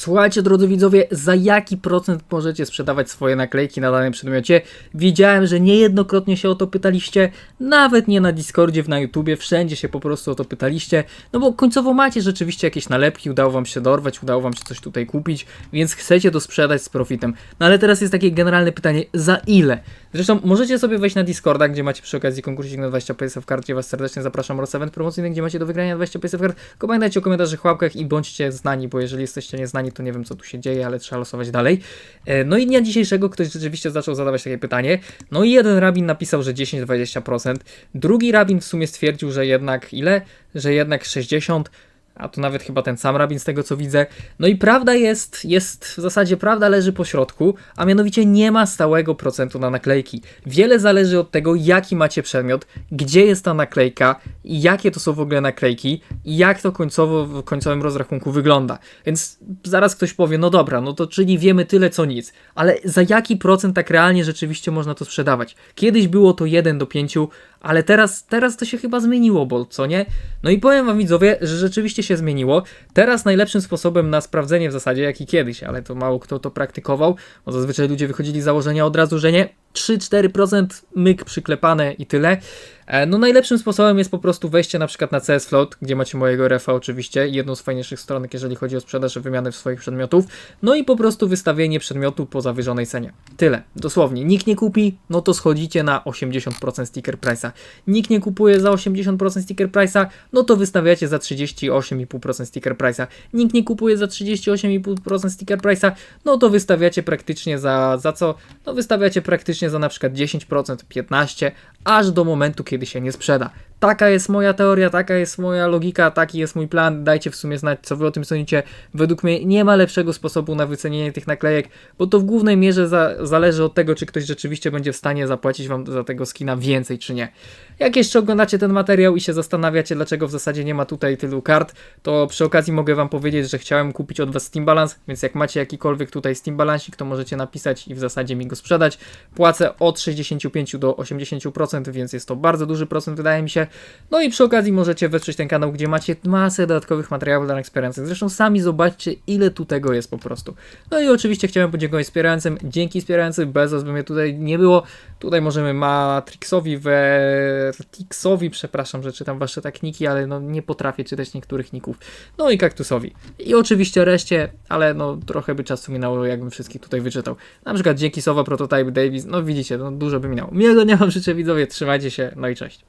Słuchajcie, drodzy widzowie, za jaki procent możecie sprzedawać swoje naklejki na danym przedmiocie? Widziałem, że niejednokrotnie się o to pytaliście, nawet nie na Discordzie, na YouTubie, wszędzie się po prostu o to pytaliście, no bo końcowo macie rzeczywiście jakieś nalepki, udało wam się dorwać, udało wam się coś tutaj kupić, więc chcecie to sprzedać z profitem. No ale teraz jest takie generalne pytanie, za ile? Zresztą możecie sobie wejść na Discorda, gdzie macie przy okazji konkursik na 20 PSF kart, gdzie was serdecznie zapraszam, oraz event promocyjny, gdzie macie do wygrania 20 PSF kart. Tylko Pamiętajcie o komentarzach, i bądźcie znani, bo jeżeli jesteście nieznani, to nie wiem co tu się dzieje, ale trzeba losować dalej. E, No i dnia dzisiejszego ktoś rzeczywiście zaczął zadawać takie pytanie. No i jeden rabin napisał, że 10-20%, drugi rabin w sumie stwierdził, że jednak ile? Że jednak 60%, a to nawet chyba ten sam rabin z tego co widzę. No i prawda jest, jest w zasadzie prawda leży po środku, a mianowicie nie ma stałego procentu na naklejki. Wiele zależy od tego, jaki macie przedmiot, gdzie jest ta naklejka jakie to są w ogóle naklejki i jak to końcowo w końcowym rozrachunku wygląda. Więc zaraz ktoś powie, no dobra, no to czyli wiemy tyle co nic, ale za jaki procent tak realnie rzeczywiście można to sprzedawać? Kiedyś było to 1 do 5, ale teraz, teraz to się chyba zmieniło, bo co nie? No i powiem wam widzowie, że rzeczywiście się zmieniło. Teraz najlepszym sposobem na sprawdzenie w zasadzie, jak i kiedyś, ale to mało kto to praktykował, bo zazwyczaj ludzie wychodzili z założenia od razu, że nie. 3-4% myk przyklepane i tyle. E, No najlepszym sposobem jest po prostu wejście na przykład na CS Float, gdzie macie mojego refa oczywiście, jedną z fajniejszych stronek, jeżeli chodzi o sprzedaż i wymianę swoich przedmiotów, no i po prostu wystawienie przedmiotu po zawyżonej cenie. Tyle, dosłownie. Nikt nie kupi, no to schodzicie na 80% sticker price'a. Nikt nie kupuje za 80% sticker price'a, no to wystawiacie za 38,5% sticker price'a. Nikt nie kupuje za 38,5% sticker price'a, no to wystawiacie praktycznie za, za co? No wystawiacie praktycznie za na przykład 10%, 15%, aż do momentu, kiedy się nie sprzeda. Taka jest moja teoria, taka jest moja logika, taki jest mój plan. Dajcie w sumie znać, co wy o tym sądzicie. Według mnie nie ma lepszego sposobu na wycenienie tych naklejek, bo to w głównej mierze za, zależy od tego, czy ktoś rzeczywiście będzie w stanie zapłacić wam za tego skina więcej, czy nie. Jak jeszcze oglądacie ten materiał i się zastanawiacie, dlaczego w zasadzie nie ma tutaj tylu kart, to przy okazji mogę wam powiedzieć, że chciałem kupić od was Steam Balance, więc jak macie jakikolwiek tutaj Steam Balancik, to możecie napisać i w zasadzie mi go sprzedać. Płacę od 65 do 80%, więc jest to bardzo duży procent, wydaje mi się. No i przy okazji możecie wesprzeć ten kanał, gdzie macie masę dodatkowych materiałów dla Experience. Zresztą sami zobaczcie, ile tu tego jest po prostu. No i oczywiście chciałem podziękować wspierającym. Dzięki wspierającym, bez by mnie tutaj nie było. Tutaj możemy Matrixowi, Vertixowi, przepraszam, że czytam wasze takniki, ale no nie potrafię czytać niektórych ników. No i Kaktusowi. I oczywiście reszcie, ale no trochę by czasu minęło, jakbym wszystkich tutaj wyczytał. Na przykład dzięki Sowa, Prototype, Davis, no widzicie, no dużo by minęło. Miłego dnia wam życzę widzowie, trzymajcie się, no i cześć.